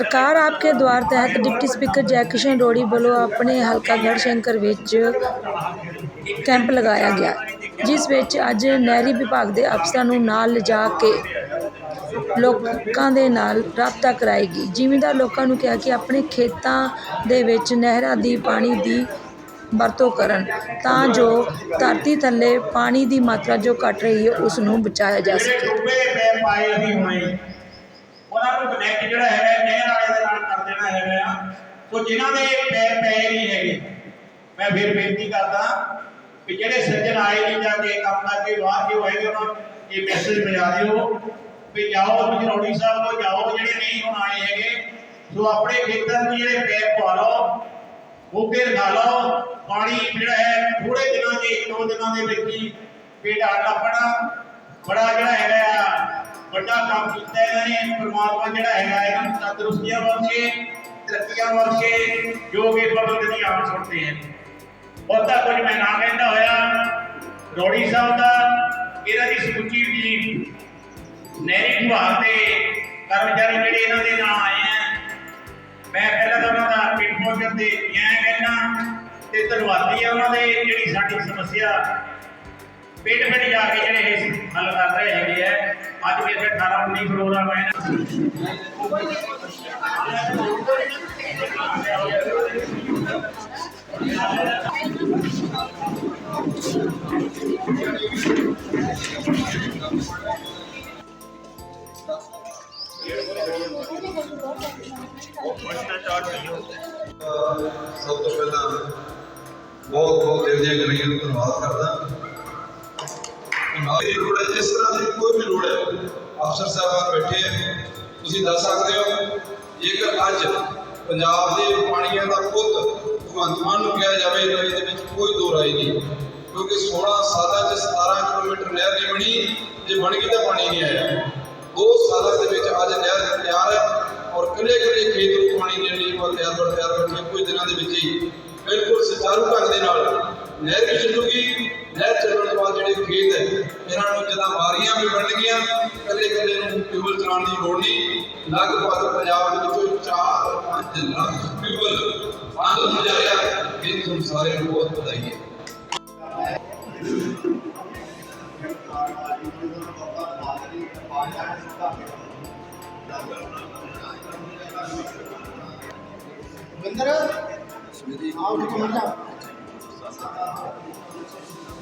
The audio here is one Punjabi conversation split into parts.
ਸਰਕਾਰ ਆਪਕੇ ਦੁਆਰ ਤਹਿਤ ਡਿਪਟੀ ਸਪੀਕਰ ਜੈਕਿਸ਼ਨ ਰੋੜੀ ਵੱਲੋਂ ਆਪਣੇ ਹਲਕਾ ਗੜਸ਼ੰਕਰ ਵਿੱਚ ਕੈਂਪ ਲਗਾਇਆ ਗਿਆ, ਜਿਸ ਵਿੱਚ ਅੱਜ ਨਹਿਰੀ ਵਿਭਾਗ ਦੇ ਅਫਸਰਾਂ ਨੂੰ ਨਾਲ ਲਿਜਾ ਕੇ ਲੋਕਾਂ ਦੇ ਨਾਲ ਰਾਬਤਾ ਕਰਾਏਗੀ ਜ਼ਿਮੀਂਦਾਰ ਲੋਕਾਂ ਨੂੰ ਕਿਹਾ ਕਿ ਆਪਣੇ ਖੇਤਾਂ ਦੇ ਵਿੱਚ ਨਹਿਰਾਂ ਦੀ ਪਾਣੀ ਦੀ ਵਰਤੋਂ ਕਰਨ ਤਾਂ ਜੋ ਧਰਤੀ ਥੱਲੇ ਪਾਣੀ ਦੀ ਮਾਤਰਾ ਜੋ ਘਟ ਰਹੀ ਹੈ ਉਸ ਨੂੰ ਬਚਾਇਆ ਜਾ ਸਕੇ। ਉਹਨਾਂ ਨੂੰ ਕਨੈਕਟ ਜਿਹੜਾ ਹੈਗਾ, ਨਹਿਰ ਵਾਲੇ ਦੇ ਨਾਲ ਕਰ ਦੇਣਾ ਹੈਗਾ ਆ ਸੋ ਜਿਨ੍ਹਾਂ ਦੇ ਪੈਪ ਪਏ ਨਹੀਂ ਹੈਗੇ, ਮੈਂ ਫਿਰ ਬੇਨਤੀ ਕਰਦਾ ਕਿ ਜਿਹੜੇ ਸੱਜਣ ਆਏ ਨਹੀਂ ਜਾਂ ਕੇ ਕੰਮ ਕਰਕੇ ਬਾਹਰ ਕੇ ਹੋਏਗੇ ਉਹਨਾਂ ਨੂੰ ਇਹ ਮੈਸੇਜ ਪਹੁੰਚਾ ਦਿਓ ਵੀ ਜਾਓ ਮਜਰੌੜੀ ਸਾਹਿਬ ਤੋਂ, ਜਾਓ ਜਿਹੜੇ ਨਹੀਂ ਹੁਣ ਆਏ ਹੈਗੇ ਸੋ ਆਪਣੇ ਖੇਤਾਂ 'ਚ ਜਿਹੜੇ ਪੈਪ ਪਵਾ ਲਓ ਮੋਗੇ ਲਗਾ ਲਓ, ਪਾਣੀ ਜਿਹੜਾ ਹੈ ਥੋੜੇ ਦਿਨਾਂ ਦੇ ਇੱਕ ਦੋ ਦਿਨਾਂ ਦੇ ਵਿੱਚ ਹੀ ਪੇਟ ਆ ਬੜਾ ਜਿਹੜਾ ਹੈਗਾ ਆ ਵੱਡਾ ਕੰਮ ਕੀਤਾ ਇਹਨਾਂ ਨੇ, ਪਰਮਾਤਮਾ ਜਿਹੜਾ ਹੈਗਾ ਇਹਨਾਂ ਨੂੰ ਤੰਦਰੁਸਤੀਆਂ ਬਖਸ਼ੇ, ਤਰੱਕੀਆਂ ਬਖਸ਼ੇ, ਜੋ ਕਿ ਪਬਲਿਕ ਦੀ ਆਮ ਸੁਣਦੇ ਹਨ ਬਹੁਤਾ ਕੁਝ ਮੈਂ ਨਾ ਕਹਿੰਦਾ ਹੋਇਆ। ਰੋੜੀ ਸਾਹਿਬ ਦਾ ਇਹਨਾਂ ਦੀ ਸਮੁੱਚੀ ਟੀਮ ਨਹਿਰੀ ਵਿਭਾਗ ਦੇ ਕਰਮਚਾਰੀ ਜਿਹੜੇ ਇਹਨਾਂ ਦੇ ਨਾਲ ਆਏ ਆ। ਮੈਂ ਪਹਿਲਾਂ ਤਾਂ ਉਹਨਾਂ ਦਾ ਪਿੰਪੋਜਨ ਦੇ ਮੈਂ ਕਹਿੰਦਾ ਤੇ ਧੰਨਵਾਦੀ ਆ ਉਹਨਾਂ ਦੇ, ਜਿਹੜੀ ਸਾਡੀ ਸਮੱਸਿਆ ਪਿੰਡ ਪਿੰਡ ਜਾ ਕੇ ਜਿਹੜੇ ਹੱਲ ਕਰ ਰਹੇ ਹੈਗੇ ਆ। ਅੱਜ ਵੀ ਇੱਥੇ 18 19 ਪ੍ਰੋਗਰਾਮ ਆਏ ਨੇ ਸਭ ਤੋਂ ਪਹਿਲਾਂ ਬਹੁਤ ਬਹੁਤ ਦਿਲ ਦੀਆਂ ਗਲੀਆਂ ਨੂੰ ਧੰਨਵਾਦ ਕਰਦਾ। ਇਹ ਲੋੜ ਹੈ ਇਸ ਤਰ੍ਹਾਂ ਦੀ ਕੋਈ ਵੀ ਲੋੜ ਹੈ, ਅਫਸਰ ਸਾਹਿਬਾਨ ਬੈਠੇ ਹੈ ਤੁਸੀਂ ਦੱਸ ਸਕਦੇ ਹੋ, ਜੇਕਰ ਅੱਜ ਪੰਜਾਬ ਦੇ ਪਾਣੀਆਂ ਦਾ ਪੁੱਤ ਭਗਵੰਤ ਮਾਨ ਨੂੰ ਕਿਹਾ ਜਾਵੇ, ਤਾਂ ਇਹਦੇ ਵਿੱਚ ਕੋਈ ਦੋ ਰਾਏ ਨਹੀਂ। ਕਿਉਂਕਿ 16 ਸਾਲਾਂ 'ਚ 17 ਕਿਲੋਮੀਟਰ ਨਹਿਰ ਨਹੀਂ ਬਣੀ, ਜੇ ਬਣ ਗਈ ਤਾਂ ਪਾਣੀ ਨਹੀਂ ਆਇਆ। ਦੋ ਸਾਲਾਂ ਦੇ ਵਿੱਚ ਅੱਜ ਨਹਿਰ ਤਿਆਰ ਹੈ ਔਰ ਕਿਲੇ ਕਿਲੇ ਖੇਤ ਨੂੰ ਪਾਣੀ ਦੇਣ ਲਈ ਉਹ ਤਿਆਰ ਬਰ ਤਿਆਰ ਬੈਠੇ ਕੁਝ ਦਿਨਾਂ ਦੇ ਵਿੱਚ ਹੀ। ਬਿਲਕੁਲ ਸੁਚਾਰੂ ਢੰਗ ਦੇ ਨਾਲ ਨਹਿਰ ਚੱਲੂਗੀ ਨਹਿਰ ਚੱਲਣ ਤੋਂ ਬਾਅਦ ਜਿਹੜੇ ਖੇਤ ਹੈ ਇਹਨਾਂ ਨੂੰ ਜਦੋਂ ਵਾਰੀਆਂ ਵੀ ਬਣਨਗੀਆਂ ਕੱਲੇ ਕੱਲੇ ਨੂੰ ਟਿਊਬਲ ਚਲਾਉਣ ਦੀ ਲੋੜ ਨਹੀਂ। ਲਗਭਗ ਪੰਜਾਬ ਦੇ ਵਿੱਚੋਂ 4-5 ਲੱਖ ਟਿਊਬਲ ਬੰਦ ਹੋ ਜਾਏਗਾ ਇਹ ਤੁਹਾਨੂੰ ਸਾਰਿਆਂ ਨੂੰ ਬਹੁਤ ਵਧਾਈ ਹੈ। ਵਿੰਦਰ ਆਓ ਠੀਕ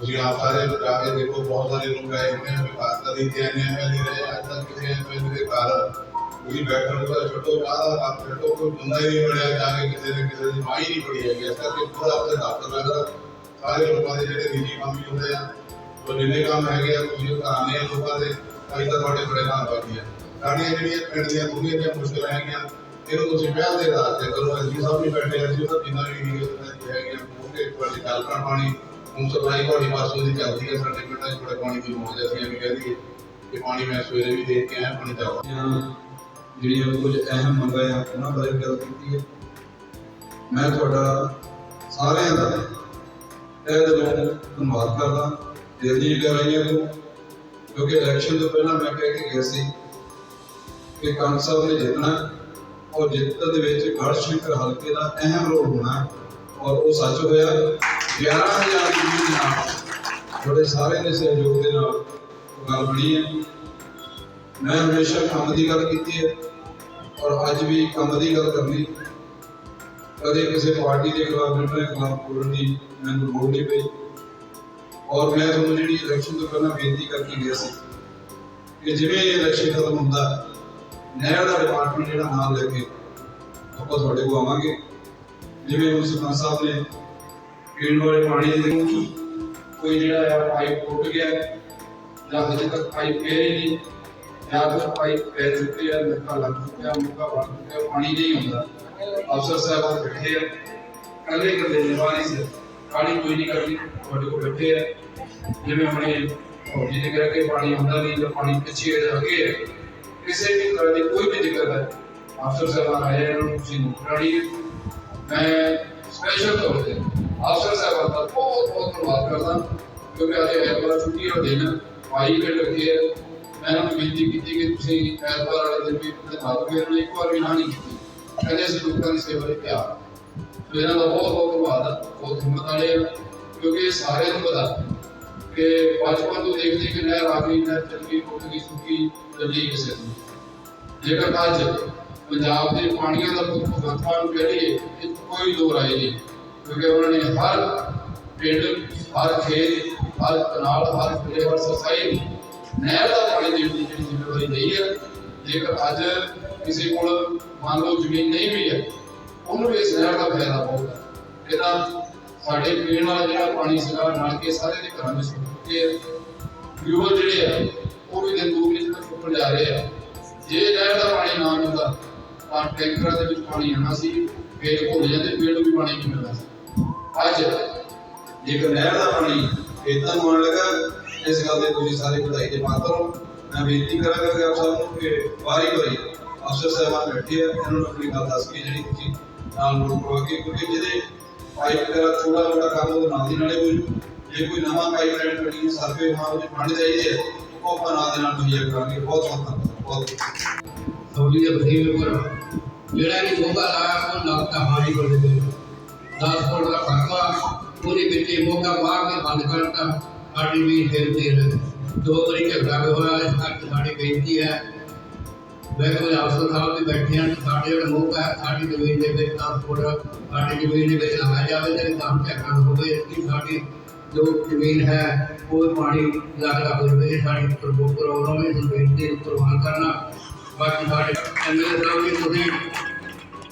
ਤੁਸੀਂ ਆਪ ਸਾਰੇ ਜਾ ਕੇ ਦੇਖੋ, ਬਹੁਤ ਸਾਰੇ ਲੋਕ ਆਏ ਹੋਏ ਨੇ ਵਿਕਾਸ ਦਾ ਦੀ ਧਿਆਨ ਨਹੀਂ ਮਿਲ ਰਹੇ, ਅੱਜ ਤੱਕ ਕਿਸੇ ਐਮਐਲਏ ਦੇ ਘਰ। ਕੋਈ ਬੈਠਣ ਦਾ ਛੱਡੋ, ਬਾਹਰ ਆਪ ਛੱਡੋ, ਕੋਈ ਬੰਦਾ ਹੀ ਨਹੀਂ ਬਣਿਆ, ਜਾ ਕੇ ਕਿਸੇ ਨੇ ਕਿਸੇ ਦੀ ਮਾਈ ਨਹੀਂ ਪੜੀ ਹੈਗੀ। ਇਸ ਕਰਕੇ ਪੂਰਾ ਆਪਣੇ ਦਫ਼ਤਰ ਲੱਗਦਾ ਸਾਰੇ ਲੋਕਾਂ ਦੇ ਜਿਹੜੇ ਨਿੱਜੀ ਕੰਮ ਵੀ ਹੁੰਦੇ ਆ, ਉਹ ਜਿੰਨੇ ਕੰਮ ਹੈਗੇ ਆ, ਤੁਸੀਂ ਕਰਾਣੇ ਆ ਲੋਕਾਂ ਦੇ ਅਸੀਂ ਤਾਂ ਤੁਹਾਡੇ ਬੜੇ ਨਾਲ ਬਾਕੀ ਆ ਸਾਡੀਆਂ ਜਿਹੜੀਆਂ ਪਿੰਡ ਦੀਆਂ ਦੁਨੀਆ ਦੀਆਂ ਮੁਸ਼ਕਲਾਂ ਹੈਗੀਆਂ ਇਹਨੂੰ ਤੁਸੀਂ ਪਹਿਲ ਦੇ ਆਧਾਰ ਤੇ ਕਰੋ। ਅਸੀਂ ਸਭ ਵੀ ਬੈਠੇ ਹਾਂ ਅਸੀਂ ਉਹਦਾ ਜਿੰਨਾ ਵੀ ਨਹੀਂ ਹੈਗੀਆਂ ਉਹਦੇ ਤੁਹਾਡੀ ਗੱਲ ਕਰ ਪਾਣੀ ਹੁਣ ਸਪਲਾਈ ਤੁਹਾਡੀ ਪਾਸੋਂ ਦੀ ਚੱਲਦੀ ਹੈ ਸਾਡੇ ਪਿੰਡਾਂ 'ਚ ਬੜੇ ਪਾਣੀ ਦੀ ਮੌਜ ਹੈ ਅਸੀਂ ਐਵੇਂ ਕਹਿ ਦਈਏ ਕਿ ਪਾਣੀ ਮੈਂ ਸਵੇਰੇ ਵੀ ਦੇਖ ਕੇ ਆਇਆ, ਪਾਣੀ ਦਾ ਜਿਹੜੀਆਂ ਕੁਝ ਅਹਿਮ ਮੰਗਾਂ ਆ, ਉਹਨਾਂ ਬਾਰੇ ਗੱਲ ਕੀਤੀ ਹੈ ਮੈਂ ਤੁਹਾਡਾ ਸਾਰਿਆਂ ਦਾ ਇਹ ਦਿਲੋਂ ਧੰਨਵਾਦ ਕਰਦਾ, ਦਿਲ ਦੀ ਰਹੀ ਤੋਂ ਕਿਉਂਕਿ ਇਲੈਕਸ਼ਨ ਤੋਂ ਪਹਿਲਾਂ ਮੈਂ ਕਹਿ ਕੇ ਗਿਆ ਸੀ ਕਿ ਕੰਗ ਸਾਹਿਬ ਨੇ ਜਿੱਤਣਾ ਔਰ ਜਿੱਤਣ ਦੇ ਵਿੱਚ ਗੜਸ਼ੰਕਰ ਹਲਕੇ ਦਾ ਅਹਿਮ ਰੋਲ ਹੋਣਾ ਔਰ ਉਹ ਸੱਚ ਹੋਇਆ। 11000 ਦੀ ਲੀਡ ਨਾਲ ਤੁਹਾਡੇ ਸਾਰੇ ਦੇ ਸਹਿਯੋਗ ਦੇ ਨਾਲ ਉਹ ਗੱਲ ਬਣੀ ਹੈ ਮੈਂ ਹਮੇਸ਼ਾ ਕੰਮ ਦੀ ਗੱਲ ਕੀਤੀ ਹੈ ਔਰ ਅੱਜ ਵੀ ਕੰਮ ਦੀ ਗੱਲ ਕਰਨੀ ਕਦੇ ਕਿਸੇ ਪਾਰਟੀ ਦੇ ਖਿਲਾਫ ਮਿਲਣ ਦੇ ਖਿਲਾਫ ਬੋਲਣ ਦੀ ਮੈਨੂੰ ਲੋੜ ਨਹੀਂ ਪਈ ਔਰ ਮੈਂ ਤੁਹਾਨੂੰ ਜਿਹੜੀ ਇਲੈਕਸ਼ਨ ਤੋਂ ਪਹਿਲਾਂ ਬੇਨਤੀ ਕਰਕੇ ਗਿਆ ਸੀ ਕਿ ਜਿਵੇਂ ਇਹ ਇਲੈਕਸ਼ਨ ਖਤਮ ਹੁੰਦਾ ਨਹਿਰ ਦਾ ਡਿਪਾਰਟਮੈਂਟ ਜਿਹੜਾ ਨਾਮ ਲੈ ਕੇ ਆਪਾਂ ਤੁਹਾਡੇ ਕੋਲ ਆਵਾਂਗੇ ਜਿਵੇਂ ਹੁਣ ਸਰਪੰਚ ਸਾਹਿਬ ਨੇ ਪੀਣ ਵਾਲੇ ਪਾਣੀ ਦੇ ਕੋਈ ਜਿਹੜਾ ਆ ਪਾਈਪ ਟੁੱਟ ਗਿਆ ਹੈ, ਜਾਂ ਹਜੇ ਤੱਕ ਪਾਈਪ ਪਿਆ ਹੀ ਨਹੀਂ ਜਾਂ ਫਿਰ ਪਾਈਪ ਪੈ ਚੁੱਕੇ ਆ ਲੱਗਾ ਲੱਗ ਚੁੱਕਿਆ ਮੁੱਕਾ ਬਣ ਚੁੱਕਿਆ ਪਾਣੀ ਨਹੀਂ ਹੁੰਦਾ ਅਫਸਰ ਸਾਹਿਬ ਬੈਠੇ ਆ ਕੱਲੇ ਕੱਲੇ ਨਿਵਾਰੀ ਸੇ ਕਾਲੀ ਕੋਈ ਨਹੀਂ ਕਰਦੀ ਤੁਹਾਡੇ ਕੋਲ ਬੈਠੇ ਆ ਜਿਵੇਂ ਹੁਣੇ ਫੌਜੀ ਨੇ ਕਿਹਾ ਕਿ ਪਾਣੀ ਆਉਂਦਾ ਨਹੀਂ ਜਾਂ ਪਾਣੀ ਪਿੱਛੇ ਹੈ ਅੱਗੇ ਹੈ ਕਿਸੇ ਵੀ ਤਰ੍ਹਾਂ ਦੀ ਕੋਈ ਵੀ ਦਿੱਕਤ ਹੈ ਅਫਸਰ ਸਾਹਿਬਾਨ ਆਏ ਇਹਨਾਂ ਨੂੰ ਤੁਸੀਂ ਨੋਟਰੀ ਮੈਂ ਸਪੈਸ਼ਲ ਤੌਰ ਤੇ ਅਫਸਰ ਸਾਹਿਬਾਨ ਦਾ ਬਹੁਤ ਬਹੁਤ ਧੰਨਵਾਦ ਕਰਦਾ ਕਿਉਂਕਿ ਅੱਜ ਐਤਵਾਰ ਛੁੱਟੀ ਦਾ ਦਿਨ ਭਾਈ ਵੀ ਲੱਗੇ ਆ। ਮੈਂ ਉਹਨਾਂ ਨੂੰ ਬੇਨਤੀ ਕੀਤੀ ਕਿ ਤੁਸੀਂ ਐਤਵਾਰ ਵਾਲੇ ਦਿਨ ਵੀ ਆਪਣੇ ਹੱਥ ਨੂੰ ਇੱਕ ਵਾਰ ਵੀ ਨਾ ਨਹੀਂ ਕੀਤੀ। ਕਹਿੰਦੇ ਅਸੀਂ ਲੋਕਾਂ ਦੀ ਸੇਵਾ ਲਈ ਤਿਆਰ ਇਹਨਾਂ ਦਾ ਬਹੁਤ ਬਹੁਤ ਧੰਨਵਾਦ ਆ, ਬਹੁਤ ਹਿੰਮਤ ਵਾਲੇ ਆ, ਕਿਉਂਕਿ ਸਾਰਿਆਂ ਨੂੰ ਪਤਾ ਕਿ ਬਚਪਨ ਤੋਂ ਦੇਖਦੇ ਕਿ ਨਹਿਰ ਆ ਗਈ, ਨਹਿਰ ਚੱਲ ਗਈ ਟੁੱਟ ਗਈ, ਸੁੱਕੀ, ਚੱਲੀ ਕਿਸੇ ਨੂੰ ਜੇਕਰ ਅੱਜ ਪੰਜਾਬ ਦੇ ਪਾਣੀਆਂ ਦਾ ਭਗਵੰਤਾਂ ਨੂੰ ਇਹ ਕੋਈ ਦੋ ਰਾਏ ਨਹੀਂ। ਕਿਉਂਕਿ ਉਹਨਾਂ ਨੇ ਹਰ ਪਿੰਡ, ਹਰ ਖੇਤ, ਹਰ ਕਨਾਲ, ਹਰ ਕਿਲੇ ਹਰ ਸਸਾਈ ਨਹਿਰ ਦਾ ਪਾਣੀ ਦੇਣ ਦੀ ਜਿਹੜੀ ਜ਼ਿੰਮੇਵਾਰੀ ਲਈ ਹੈ। ਜੇਕਰ ਅੱਜ ਕਿਸੇ ਕੋਲ ਮੰਨ ਲਓ ਜ਼ਮੀਨ ਨਹੀਂ ਵੀ ਹੈ, ਉਹਨੂੰ ਵੀ ਇਸ ਨਹਿਰ ਦਾ ਫਾਇਦਾ ਬਹੁਤ ਹੈ। ਇਹਦਾ ਸਾਡੇ ਪੀਣ ਵਾਲਾ ਜਿਹੜਾ ਪਾਣੀ ਸੀਗਾ ਨਲਕੇ ਸਾਰੇ ਦੇ ਘਰਾਂ ਵਿੱਚ ਸੁੱਕ ਚੁੱਕੇ ਜਿਹੜੇ ਆ, ਉਹ ਵੀ ਦਿਨ ਦੂਰ ਵਿੱਚ ਸੁੱਕਣ ਜਾ ਰਹੇ ਆ। ਜੇ ਨਹਿਰ ਦਾ ਪਾਣੀ ਨਾ ਮਿਲਦਾ, ਤਾਂ ਟੈਂਕਰਾਂ ਦੇ ਵਿੱਚ ਪਾਣੀ ਆਉਣਾ ਸੀ, ਫੇਰ ਭੁੱਲ ਜਾਂਦੇ ਫੇਰ ਵੀ ਪਾਣੀ ਨਹੀਂ ਮਿਲਦਾ ਸੀ। ਅੱਜ ਜੇਕਰ ਨਹਿਰ ਦਾ ਪਾਣੀ ਖੇਤਾਂ ਨੂੰ ਆਉਣ ਲੱਗਾ, ਇਸ ਗੱਲ ਦੇ ਤੁਸੀਂ ਸਾਰੇ ਵਧਾਈ ਦੇ ਪਾਤਰ ਹੋ। ਮੈਂ ਬੇਨਤੀ ਕਰਾਂਗਾ ਕਿ ਆਪ ਸਭ ਨੂੰ ਕਿ ਵਾਰੀ ਵਾਰੀ ਅਫਸਰ ਸਾਹਿਬਾਨ ਬੈਠੇ ਆ, ਇਹਨਾਂ ਨੂੰ ਆਪਣੀ ਗੱਲ ਦੱਸ ਕੇ ਜਿਹੜੀ ਤੁਸੀਂ ਨਾਲ ਨੋਟ ਕਰਵਾ ਕੇ, ਕਿਉਂਕਿ ਜਿਹਦੇ ਪਾਈਪ ਦਾ ਥੋੜਾ ਮੋਟਾ ਕੰਮ ਉਹ ਨਾਲ ਦੀ ਨਾਲੇ ਹੋ ਜੂ ਜੇ ਕੋਈ ਨਵਾਂ ਪਾਈਪ ਲਾਈਨ ਕੱਢੀ ਸਰਵੇ ਹੋਣਾ ਉਹਦੇ ਪਾਣੀ ਚਾਹੀਦੇ ਆ, ਉਹ ਆਪਾਂ ਨਾਲ ਦੇ ਨਾਲ ਮੁਹੱਈਆ ਕਰਾਂਗੇ। ਬਹੁਤ ਬਹੁਤ ਧੰਨਵਾਦ। ਬਹੁਤ ਸਹੂਲੀਅਤ ਬਥੇਰੀ ਪਰ ਜਿਹੜਾ ਨਹੀਂ ਮੋਗਾ ਲਾਇਆ, ਉਹ ਲੱਗਦਾ ਹਾਨੀ ਕਰ ਦੇ 10 ਫੁੱਟ ਦਾ ਖੜਕਾ ਪੂਰੀ ਬਿੱਟੀ ਮੋਗਾ ਬਾਹਰ ਕੇ ਬੰਦ ਕਰਤਾ। ਸਾਡੀ ਵੀ ਫਿਰ ਫਿਰ ਦੋ ਵਾਰੀ ਝਗੜਾ ਹੋਇਆ, ਇਸ ਕਰਕੇ ਸਾਡੀ ਬੇਨਤੀ ਹੈ। ਮੈਂ ਕੋਈ ਅਫਸਰ ਸਾਹਿਬ ਵੀ ਬੈਠੇ ਹਨ ਸਾਡੇ ਜਿਹੜਾ ਮੋਗਾ ਹੈ, ਸਾਡੀ ਜ਼ਮੀਨ ਦੇ ਵਿੱਚ 10 ਫੁੱਟ ਸਾਡੀ ਜ਼ਮੀਨ ਦੇ ਵਿੱਚ ਲਾਇਆ ਜਾਵੇ ਤੇ ਕੰਮ ਚੱਕਣ ਹੋਵੇ ਕਿ ਸਾਡੀ ਜੋ ਜ਼ਮੀਨ ਹੈ ਉਹ ਪਾਣੀ ਲੱਗਦਾ ਹੋਵੇ ਸਾਡੀ ਪ੍ਰਭੂ ਪ੍ਰੋਗਰਾਮ ਹੈ ਜ਼ਮੀਨ ਦੇ ਪ੍ਰਵਾਨ ਕਰਨਾ। ਬਾਕੀ ਸਾਡੇ ਐਮਐਲਏ ਸਾਹਿਬ ਵੀ ਤੁਸੀਂ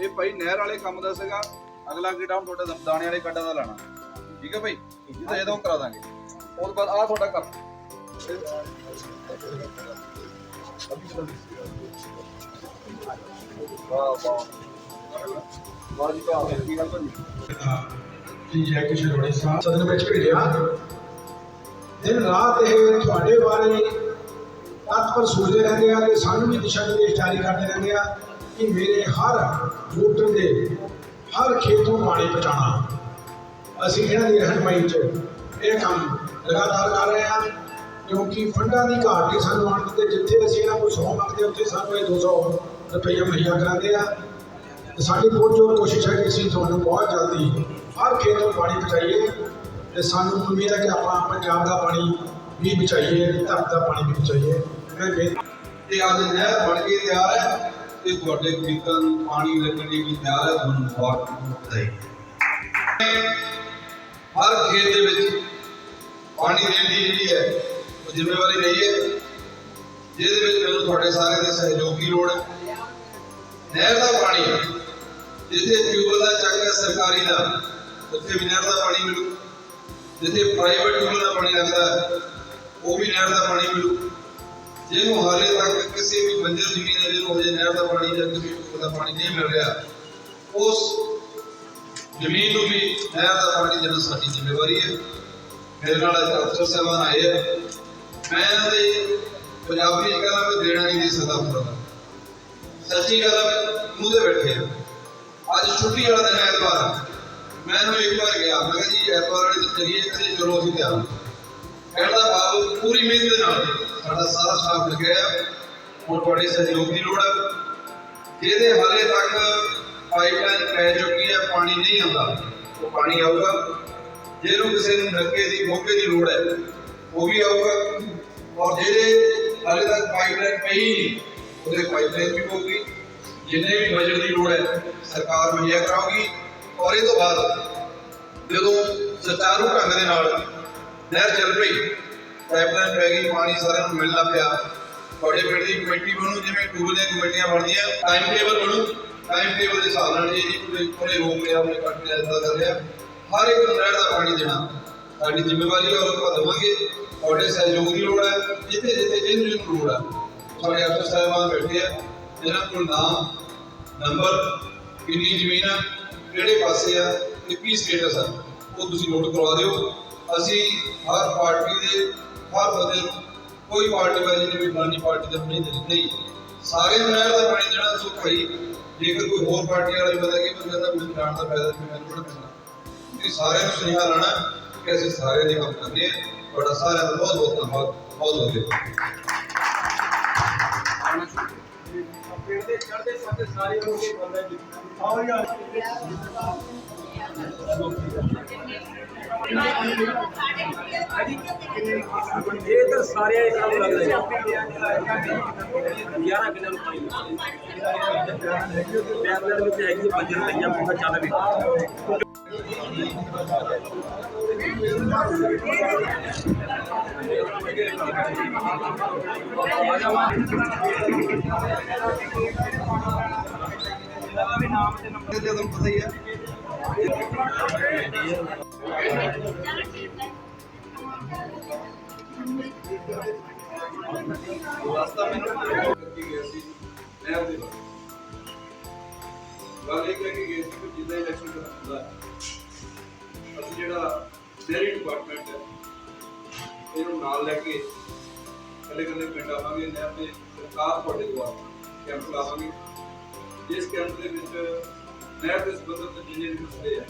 ਇਹ ਭਾਈ ਨਹਿਰ ਵਾਲੇ ਕੰਮ ਦਾ ਸੀਗਾ। ਅਗਲਾ ਗੇੜਾ ਹੁਣ ਤੁਹਾਡਾ ਦਾਣੇ ਵਾਲੇ ਕੱਡਾਂ ਦਾ ਲਾਣਾ। ਠੀਕ ਹੈ ਭਾਈ? ਤਾਂ ਇਹਦਾ ਕਰਾ ਦਾਂਗੇ। ਉਸ ਤੋਂ ਬਾਅਦ ਆ ਤੁਹਾਡਾ ਕੰਮ। ਵਾਹ ਵਾਹ। ਵਾਹ ਜੀ, ਵਾਹ। ਕੀ ਗੱਲ ਭਾਜੀ ਜੀ, ਜੈ ਕਿਸ਼ਨ ਰੋੜੀ ਸਾਹਿਬ। ਸਦਨ ਵਿੱਚ ਭੇਜਿਆ। ਦਿਨ ਰਾਤ ਇਹ ਤੁਹਾਡੇ ਬਾਰੇ ਤਤਪਰ ਸੋਚਦੇ ਰਹਿੰਦੇ ਆ ਤੇ ਸਾਨੂੰ ਵੀ ਦਿਸ਼ਾ ਨਿਰਦੇਸ਼ ਜਾਰੀ ਕਰਦੇ ਰਹਿੰਦੇ ਆ। ਕਿ ਮੇਰੇ ਹਰ ਵੋਟਰ ਦੇ ਹਰ ਖੇਤ ਨੂੰ ਪਾਣੀ ਪਹੁੰਚਾਉਣਾ। ਅਸੀਂ ਇਹਨਾਂ ਦੀ ਰਹਿਨਮਾਈ 'ਚ ਇਹ ਕੰਮ ਲਗਾਤਾਰ ਕਰ ਰਹੇ ਹਾਂ, ਕਿਉਂਕਿ ਫੰਡਾਂ ਦੀ ਘਾਟ ਨਹੀਂ ਸਾਨੂੰ ਆਉਣ ਦਿੱਤੇ। ਜਿੱਥੇ ਅਸੀਂ ਇਹਨਾਂ ਕੋਲ 100 ਮੰਗਦੇ ਉੱਥੇ ਸਾਨੂੰ ਇਹ 200 ਰੁਪਈਆ ਮੁਹੱਈਆ ਕਰਾਉਂਦੇ ਆ। ਤੇ ਸਾਡੀ ਬਹੁਤ ਜ਼ੋਰ ਕੋਸ਼ਿਸ਼ ਹੈ ਕਿ ਅਸੀਂ ਤੁਹਾਨੂੰ ਬਹੁਤ ਜਲਦੀ ਹਰ ਖੇਤ ਨੂੰ ਪਾਣੀ ਪਹੁੰਚਾਈਏ ਤੇ ਸਾਨੂੰ ਉਮੀਦ ਹੈ ਕਿ ਆਪਾਂ ਪੰਜਾਬ ਦਾ ਪਾਣੀ ਵੀ ਬਚਾਈਏ, ਧਰਤ ਦਾ ਪਾਣੀ ਵੀ ਬਚਾਈਏ। ਮੈਂ ਬੇਨਤੀ ਤੇ ਅੱਜ ਨਹਿਰ ਬਣ ਕੇ ਤਿਆਰ ਹੈ। ਤੇ ਤੁਹਾਡੇ ਖੇਤਾਂ ਨੂੰ ਪਾਣੀ ਲੱਗਣ ਲਈ ਵੀ ਤਿਆਰ ਹੈ, ਤੁਹਾਨੂੰ ਬਹੁਤ ਬਹੁਤ ਹਰ ਖੇਤ ਦੇ ਵਿੱਚ ਪਾਣੀ ਦੇਣ ਦੀ ਜਿਹੜੀ ਹੈ, ਉਹ ਜ਼ਿੰਮੇਵਾਰੀ ਨਹੀਂ ਹੈ। ਜਿਹਦੇ ਵਿੱਚ ਮੈਨੂੰ ਤੁਹਾਡੇ ਸਾਰਿਆਂ ਦੇ ਸਹਿਯੋਗ ਦੀ ਲੋੜ ਹੈ। ਨਹਿਰ ਦਾ ਪਾਣੀ, ਜਿੱਥੇ ਟਿਊਬਲ ਦਾ ਚੱਕ ਹੈ, ਸਰਕਾਰੀ ਦਾ, ਉੱਥੇ ਵੀ ਨਹਿਰ ਦਾ ਪਾਣੀ ਮਿਲੂ। ਜਿੱਥੇ ਪ੍ਰਾਈਵੇਟ ਟਿਊਬਲ ਦਾ ਪਾਣੀ ਲੱਗਦਾ ਉਹ ਵੀ ਨਹਿਰ ਦਾ ਪਾਣੀ ਮਿਲੂ। ਜਿਹਨੂੰ ਹਾਲੇ ਤੱਕ ਕਿਸੇ ਵੀ ਬੰਜਰ ਜ਼ਮੀਨ ਹੈ ਜਿਹਨੂੰ ਹਜੇ ਨਹਿਰ ਦਾ ਪਾਣੀ ਜਾਂ ਕਿਸੇ ਦਾ ਪਾਣੀ ਨਹੀਂ ਮਿਲ ਰਿਹਾ, ਉਸ ਜ਼ਮੀਨ ਨੂੰ ਵੀ ਨਹਿਰ ਦਾ ਪਾਣੀ ਦੇਣਾ ਸਾਡੀ ਜ਼ਿੰਮੇਵਾਰੀ ਹੈ। ਮੇਰੇ ਨਾਲ ਅੱਜ ਅਫਸਰ ਸਾਹਿਬਾਨ ਆਏ ਆ। ਮੈਂ ਇਹਨਾਂ ਦੇ ਪੰਜਾਬੀ ਚ ਮੈਂ ਦੇਣਾ ਨਹੀਂ ਦੇ ਸਕਦਾ ਫਰਦਾ ਸੱਚੀ ਗੱਲ ਹੈ ਮੂੰਹ ਤੇ ਬੈਠੇ ਆ। ਅੱਜ ਛੁੱਟੀ ਵਾਲਾ ਦਿਨ ਐਤਵਾਰ ਮੈਂ ਇਹਨੂੰ ਇੱਕ ਵਾਰ ਗਿਆ। ਮੈਂ ਕਿਹਾ ਜੀ, ਐਤਵਾਰ ਵਾਲੇ ਦਿਨ ਚਲੀਏ ਕਦੇ ਚਲੋ ਅਸੀਂ ਤਿਆਰ ਕਹਿਣ ਦਾ ਭਾਵ ਪੂਰੀ ਮਿਹਨਤ ਦੇ ਨਾਲ ਸਾਡਾ ਸਾਰਾ ਸਟਾਫ ਲੱਗਿਆ ਹੈ ਹੁਣ ਤੁਹਾਡੇ ਸਹਿਯੋਗ ਦੀ ਲੋੜ ਹੈ ਜਿਹਦੇ ਹਾਲੇ ਤੱਕ ਪਾਈਪਲਾਈਨ ਪੈ ਚੁੱਕੀ ਹੈ ਪਾਣੀ ਨਹੀਂ ਆਉਂਦਾ, ਉਹ ਪਾਣੀ ਆਊਗਾ। ਜਿਹਨੂੰ ਕਿਸੇ ਨੂੰ ਨੱਕੇ ਦੀ ਮੋਕੇ ਦੀ ਲੋੜ ਹੈ ਉਹ ਵੀ ਆਊਗਾ। ਔਰ ਜਿਹੜੇ ਹਾਲੇ ਤੱਕ ਪਾਈਪਲਾਈਨ ਪਈ ਨਹੀਂ, ਉਹਦੇ ਪਾਈਪਲਾਈਨ ਵੀ ਹੋਊਗੀ ਜਿੰਨੇ ਵੀ ਬਜਟ ਦੀ ਲੋੜ ਹੈ ਸਰਕਾਰ ਮੁਹੱਈਆ ਕਰਾਉਗੀ ਔਰ ਇਹ ਤੋਂ ਬਾਅਦ ਜਦੋਂ ਸੁਚਾਰੂ ਢੰਗ ਦੇ ਨਾਲ ਨਹਿਰ ਚੱਲ ਪਈ। ਪਾਈਪਲਾਈਨ ਪੈ ਗਈ, ਪਾਣੀ ਸਾਰਿਆਂ ਨੂੰ ਮਿਲਣਾ ਪਿਆ। ਤੁਹਾਡੇ ਪਿੰਡ ਦੀ ਕਮੇਟੀ ਬਣੂ ਜਿਵੇਂ ਟੂਲ ਦੀਆਂ ਕਮੇਟੀਆਂ ਬਣਦੀਆਂ ਟਾਈਮ ਟੇਬਲ ਬਣੂ। ਟਾਈਮ ਟੇਬਲ ਦੇ ਹਿਸਾਬ ਨਾਲ ਇਹ ਨਹੀਂ ਕੋਈ ਰੋਕ ਲਿਆ, ਉਹਨੇ ਕੱਟ ਲਿਆ ਇਦਾਂ ਕਰ ਲਿਆ। ਹਰ ਇੱਕ ਨੂੰ ਨਹਿਰ ਦਾ ਪਾਣੀ ਦੇਣਾ। ਸਾਡੀ ਜ਼ਿੰਮੇਵਾਰੀ ਹੈ ਔਰ ਆਪਾਂ ਦੇਵਾਂਗੇ। ਤੁਹਾਡੇ ਸਹਿਯੋਗ ਦੀ ਲੋੜ ਹੈ ਜਿੱਥੇ ਜਿੱਥੇ ਜਿਹਨੂੰ ਜਿਹਨੂੰ ਲੋੜ ਹੈ ਤੁਹਾਡੇ ਅਫਸਰ ਸਾਹਿਬਾਨ ਬੈਠੇ ਆ ਜਿਹਨਾਂ ਕੋਲ ਨਾਮ, ਨੰਬਰ, ਕਿੰਨੀ ਜ਼ਮੀਨ ਆ, ਕਿਹੜੇ ਪਾਸੇ ਆ, ਤੇ ਸਟੇਟਸ ਆ, ਉਹ ਤੁਸੀਂ ਨੋਟ ਕਰਵਾ ਦਿਓ। ਅਸੀਂ ਹਰ ਪਾਰਟੀ ਦੇ, ਹਰ ਬੰਦੇ ਨੂੰ ਕੋਈ ਪਾਰਟੀ ਵਾਲੀ ਨਹੀਂ ਫਲਾਨੀ ਪਾਰਟੀ ਦਾ ਨਹੀਂ ਦੇਣੀ ਨਹੀਂ ਸਾਰੇ ਨੂੰ ਨਹਿਰ ਦਾ ਪਾਣੀ ਦੇਣਾ ਸੋ ਭਾਈ ਜੇਕਰ ਕੋਈ ਹੋਰ ਪਾਰਟੀ ਵਾਲਾ ਵੀ ਪਤਾ ਕਿ ਬੰਦੇ ਦਾ ਮੈਨੂੰ ਜਾਣ ਦਾ ਫਾਇਦਾ ਨਹੀਂ, ਮੈਨੂੰ ਥੋੜ੍ਹਾ ਪੈਂਦਾ ਤੁਸੀਂ ਸਾਰਿਆਂ ਨੂੰ ਸੁਨੇਹਾ ਲਾਣਾ ਕਿ ਅਸੀਂ ਸਾਰੇ ਦੇ ਕੰਮ ਕਰਨੇ ਆ ਤੁਹਾਡਾ ਸਾਰਿਆਂ ਦਾ ਬਹੁਤ ਬਹੁਤ ਧੰਨਵਾਦ। ਬਹੁਤ ਬਹੁਤ ਧੰਨਵਾਦ ਇਹ ਤਾਂ ਸਾਰੇ ਇੱਕ ਕੰਮ ਲੱਗਦਾ ਹੈ 11 ਕਿਲੋ ਨੂੰ ਪਾਈ ਟੈਬਲੇਟ ਵਿੱਚ ਹੈਗੀ 5 ਰੁਪਈਆ ਬਹੁਤ ਚੱਲ ਵੀ ਇਹ ਤੁਹਾਨੂੰ ਪਤਾ ਹੀ ਹੈ ਰਸਤਾ ਮੈਨੂੰ ਕਰਕੇ ਗਿਆ ਸੀ ਨਹਿਰ ਦੇ ਬਾਰੇ ਗੱਲ ਇਹ ਕਹਿ ਕੇ ਗਏ ਸੀ ਕਿ ਜਿੱਦਾਂ ਇਲੈਕਸ਼ਨ ਦਾ ਹੁੰਦਾ ਹੈ, ਅਸੀਂ ਜਿਹੜਾ ਡੇਰੀ ਡਿਪਾਰਟਮੈਂਟ ਹੈ ਇਹਨੂੰ ਨਾਲ ਲੈ ਕੇ ਕੱਲੇ ਕੱਲੇ ਪਿੰਡ ਆਵਾਂਗੇ ਨਹਿਰ ਦੇ ਸਰਕਾਰ ਤੁਹਾਡੇ ਦੁਆਰਾ ਕੈਂਪ ਲਾਵਾਂਗੇ ਇਸ ਕੈਂਪ ਦੇ ਵਿੱਚ ਨਹਿਰ ਦੇ ਸੰਬੰਧਿਤ ਜਿੰਨੇ ਵੀ ਮਸਲੇ ਆ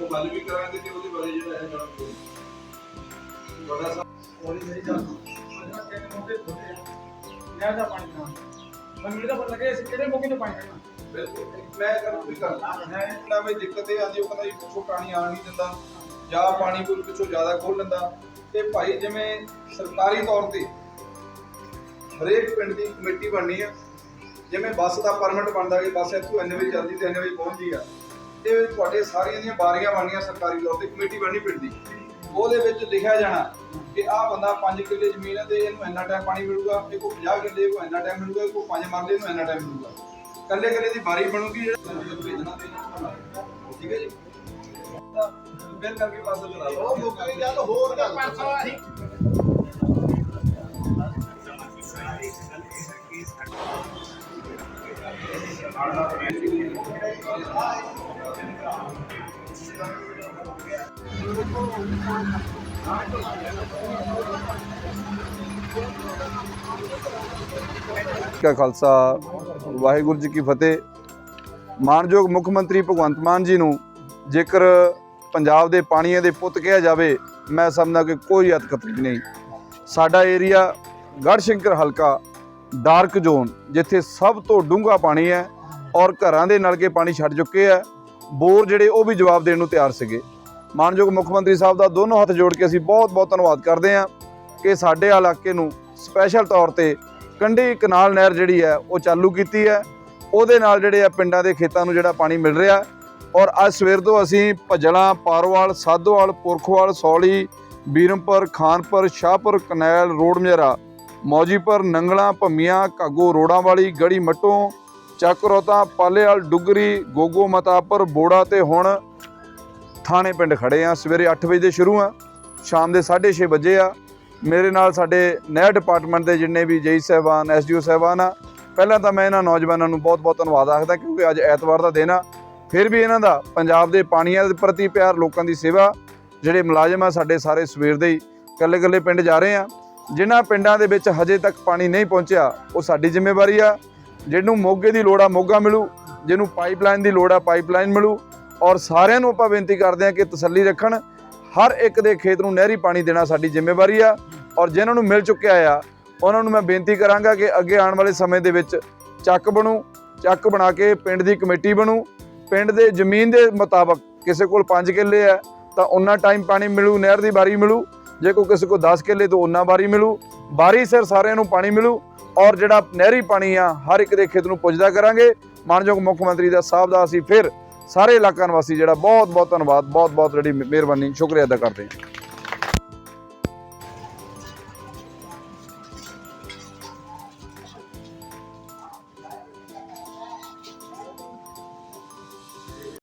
ਉਹ ਹੱਲ ਵੀ ਕਰਾਂਗੇ ਤੇ ਉਹਦੇ ਬਾਰੇ ਜਿਹੜਾ ਹੈ ਜਾਣਕਾਰੀ ਬੜਾ ਸਾ ਹੌਲੀ ਮੇਰੀ ਗੱਲ ਉਹਨਾਂ ਤਿੰਨ ਮੌਕੇ ਆ ਨਹਿਰ ਦਾ ਪਾਣੀ ਨਾ ਮੈਨੂੰ ਤਾਂ ਪਤਾ ਲੱਗੇ ਅਸੀਂ ਕਿਹੜੇ ਮੌਕੇ ਤੇ ਪਾਣੀ ਕੱਢਣਾ ਬਿਲਕੁਲ ਮੈਂ ਕਰ ਕੋਈ ਗੱਲ ਨਾ ਵੀ ਦਿੱਕਤ ਇਹ ਆਂਦੀ ਉਹ ਕਹਿੰਦਾ ਜੀ ਪਿੱਛੋਂ ਪਾਣੀ ਆਣ ਨਹੀਂ ਦਿੰਦਾ। ਜਾਂ ਪਾਣੀ ਕੋਈ ਪਿੱਛੋਂ ਜ਼ਿਆਦਾ ਖੋਲ ਲੈਂਦਾ। ਤੇ ਭਾਈ ਜਿਵੇਂ ਸਰਕਾਰੀ ਤੌਰ ਤੇ ਹਰੇਕ ਪਿੰਡ ਦੀ ਕਮੇਟੀ ਬਣਨੀ ਆ, ਜਿਵੇਂ ਬੱਸ ਦਾ ਪਰਮਿਟ ਬਣਦਾ ਕਿ ਬੱਸ ਇੱਥੋਂ ਇੰਨੇ ਵਜੇ ਚੱਲਦੀ ਤੇ ਇੰਨੇ ਵਜੇ ਪਹੁੰਚਦੀ ਆ। ਤੇ ਤੁਹਾਡੇ ਸਾਰੀਆਂ ਦੀਆਂ ਬਾਰੀਆਂ ਬਣਨੀਆਂ ਸਰਕਾਰੀ ਤੌਰ ਤੇ, ਕਮੇਟੀ ਬਣਨੀ ਪਿੰਡ ਦੀ। ਉਹਦੇ ਵਿੱਚ ਲਿਖਿਆ ਜਾਣਾ ਕਿ ਆਹ ਬੰਦਾ 5 ਕਿੱਲੇ ਜ਼ਮੀਨ ਹੈ ਤੇ ਇਹਨੂੰ ਇੰਨਾ ਟਾਈਮ ਪਾਣੀ ਮਿਲੂਗਾ ਇਹ ਕੋ 50 ਕਿੱਲੇ ਕੋ ਇੰਨਾ ਟਾਈਮ ਮਿਲੂਗਾ ਇਹ ਕੋ 5 ਮਰਲੇ ਨੂੰ ਇੰਨਾ ਟਾਈਮ ਮਿਲੂਗਾ। ਕੱਲੇ ਕੱਲੇ ਦੀ ਬਾਰੀ ਬਣੂਗੀ ਜਿਹੜਾ ਭੇਜਣਾ ਤੇ ਠੀਕ ਹੈ ਜੀ। ਤਾਂ ਬਿਲ ਕਰਕੇ ਪਾਸ ਕਰਾ ਲਓ। ਉਹ ਲੋਕਾਂ ਦੀ ਗੱਲ ਹੋਰ ਗੱਲ ਕਾ ਖਾਲਸਾ ਵਾਹਿਗੁਰੂ ਜੀ ਕੀ ਫਤਿਹ। ਮਾਨਯੋਗ ਮੁੱਖ ਮੰਤਰੀ ਭਗਵੰਤ ਮਾਨ ਜੀ ਨੂੰ ਜੇਕਰ ਪੰਜਾਬ ਦੇ ਪਾਣੀਆਂ ਦੇ ਪੁੱਤ ਕਿਹਾ ਜਾਵੇ, ਮੈਂ ਸਮਝਦਾ ਕਿ ਕੋਈ ਹੱਦ ਨਹੀਂ। ਸਾਡਾ ਏਰੀਆ ਗੜਸ਼ੰਕਰ ਹਲਕਾ, ਡਾਰਕ ਜ਼ੋਨ, ਜਿੱਥੇ ਸਭ ਤੋਂ ਡੂੰਘਾ ਪਾਣੀ ਹੈ ਔਰ ਘਰਾਂ ਦੇ ਨਲਕੇ ਪਾਣੀ ਛੱਡ ਚੁੱਕੇ ਆ ਬੋਰ ਜਿਹੜੇ ਉਹ ਵੀ ਜਵਾਬ ਦੇਣ ਨੂੰ ਤਿਆਰ ਸੀਗੇ। ਮਾਨਯੋਗ ਮੁੱਖ ਮੰਤਰੀ ਸਾਹਿਬ ਦਾ ਦੋਨੋਂ ਹੱਥ ਜੋੜ ਕੇ ਅਸੀਂ ਬਹੁਤ ਬਹੁਤ ਧੰਨਵਾਦ ਕਰਦੇ ਹਾਂ ਕਿ ਸਾਡੇ ਇਲਾਕੇ ਨੂੰ ਸਪੈਸ਼ਲ ਤੌਰ ਤੇ ਕੰਢੀ ਕਨਾਲ ਨਹਿਰ ਜਿਹੜੀ ਹੈ, ਉਹ ਚਾਲੂ ਕੀਤੀ ਹੈ। ਉਹਦੇ ਨਾਲ ਜਿਹੜੇ ਆ ਪਿੰਡਾਂ ਦੇ ਖੇਤਾਂ ਨੂੰ ਜਿਹੜਾ ਪਾਣੀ ਮਿਲ ਰਿਹਾ। ਔਰ ਅੱਜ ਸਵੇਰ ਤੋਂ ਅਸੀਂ ਭਜਲਾ ਪਾਰਵਾਲ, ਸਾਧੋਵਾਲ, ਪੁਰਖਵਾਲ, ਸੌਲੀ, ਬੀਰਮਪੁਰ, ਖਾਨਪੁਰ, ਸ਼ਾਹਪੁਰ, ਕਨੈਲ, ਰੋਡ ਮਜਰਾ ਮੌਜੀਪੁਰ, ਨੰਗਲਾ, ਭੰਮੀਆਂ ਕਾਗੋ ਰੋੜਾਂ ਵਾਲੀ ਗੜੀ ਮੱਟੋਂ, ਚੱਕਰੋਤਾ, ਪਾਲੇਵਾਲ, ਡੁਗਰੀ, ਗੋਗੋ, ਮਤਾਪੁਰ, ਬੋੜਾ ਤੇ ਹੁਣ ਥਾਣੇ ਪਿੰਡ ਖੜੇ ਆ। ਸਵੇਰੇ 8 ਵਜੇ ਦੇ ਸ਼ੁਰੂ ਆ। ਸ਼ਾਮ ਦੇ 6:30 ਵਜੇ ਆ। ਮੇਰੇ ਨਾਲ ਸਾਡੇ ਨਹਿਰ ਡਿਪਾਰਟਮੈਂਟ ਦੇ ਜਿੰਨੇ ਵੀ ਜਈ ਸਾਹਿਬਾਨ, ਐਸਡੀਓ ਸਾਹਿਬਾਨ ਆ। ਪਹਿਲਾਂ ਤਾਂ ਮੈਂ ਇਹਨਾਂ ਨੌਜਵਾਨਾਂ ਨੂੰ ਬਹੁਤ-ਬਹੁਤ ਧੰਨਵਾਦ ਆਖਦਾ, ਕਿਉਂਕਿ ਅੱਜ ਐਤਵਾਰ ਦਾ ਦਿਨ ਆ। ਫਿਰ ਵੀ ਇਹਨਾਂ ਦਾ ਪੰਜਾਬ ਦੇ ਪਾਣੀਆਂ ਦੇ ਪ੍ਰਤੀ ਪਿਆਰ ਲੋਕਾਂ ਦੀ ਸੇਵਾ ਜਿਹੜੇ ਮੁਲਾਜ਼ਮ ਆ ਸਾਡੇ ਸਾਰੇ ਸਵੇਰ ਦੇ ਹੀ ਕੱਲੇ-ਕੱਲੇ ਪਿੰਡ ਜਾ ਰਹੇ ਆ। ਜਿਨ੍ਹਾਂ ਪਿੰਡਾਂ ਦੇ ਵਿੱਚ ਹਜੇ ਤੱਕ ਪਾਣੀ ਨਹੀਂ ਪਹੁੰਚਿਆ, ਉਹ ਸਾਡੀ ਜ਼ਿੰਮੇਵਾਰੀ ਆ। ਜਿਹਨੂੰ ਮੋਗੇ ਦੀ ਲੋੜ ਆ, ਮੋਗਾ ਮਿਲੂ। ਜਿਹਨੂੰ ਪਾਈਪਲਾਈਨ ਦੀ ਲੋੜ ਆ, ਪਾਈਪਲਾਈਨ ਮਿਲੂ। ਔਰ ਸਾਰਿਆਂ ਨੂੰ ਆਪਾਂ ਬੇਨਤੀ ਕਰਦੇ ਹਾਂ ਕਿ ਤਸੱਲੀ ਰੱਖਣ। ਹਰ ਇੱਕ ਦੇ ਖੇਤ ਨੂੰ ਨਹਿਰੀ ਪਾਣੀ ਦੇਣਾ ਸਾਡੀ ਜ਼ਿੰਮੇਵਾਰੀ ਆ। ਔਰ ਜਿਨ੍ਹਾਂ ਨੂੰ ਮਿਲ ਚੁੱਕਿਆ ਆ, ਉਹਨਾਂ ਨੂੰ ਮੈਂ ਬੇਨਤੀ ਕਰਾਂਗਾ ਕਿ ਅੱਗੇ ਆਉਣ ਵਾਲੇ ਸਮੇਂ ਦੇ ਵਿੱਚ ਚੱਕ ਬਣੂ, ਚੱਕ ਬਣਾ ਕੇ ਪਿੰਡ ਦੀ ਕਮੇਟੀ ਬਣੂ। ਪਿੰਡ ਦੇ ਜ਼ਮੀਨ ਦੇ ਮੁਤਾਬਕ ਕਿਸੇ ਕੋਲ 5 ਕਿੱਲੇ ਹੈ ਤਾਂ ਉਹਨਾਂ ਟਾਈਮ ਪਾਣੀ ਮਿਲੂ, ਨਹਿਰ ਦੀ ਬਾਰੀ ਮਿਲੂ। ਜੇ ਕੋਈ ਕਿਸੇ ਕੋਲ 10 ਕਿੱਲੇ, ਤੋਂ ਉਹਨਾਂ ਬਾਰੀ ਮਿਲੂ। ਬਾਰੀ ਸਿਰ ਸਾਰਿਆਂ ਨੂੰ ਪਾਣੀ ਮਿਲੂ ਔਰ ਜਿਹੜਾ ਨਹਿਰੀ ਪਾਣੀ ਆ, ਹਰ ਇੱਕ ਦੇ ਖੇਤ ਨੂੰ ਪੁੱਜਦਾ ਕਰਾਂਗੇ। ਮਾਨਯੋਗ ਮੁੱਖ ਮੰਤਰੀ ਦਾ ਸਾਹਿਬ ਦਾ ਅਸੀਂ ਫਿਰ ਸਾਰੇ ਇਲਾਕਾ ਨਿਵਾਸੀ ਜਿਹੜਾ ਬਹੁਤ ਬਹੁਤ ਧੰਨਵਾਦ ਬਹੁਤ ਬਹੁਤ ਜਿਹੜੀ ਮਿਹਰਬਾਨੀ, ਸ਼ੁਕਰੀਆ ਅਦਾ ਕਰਦੇ ਹਾਂ।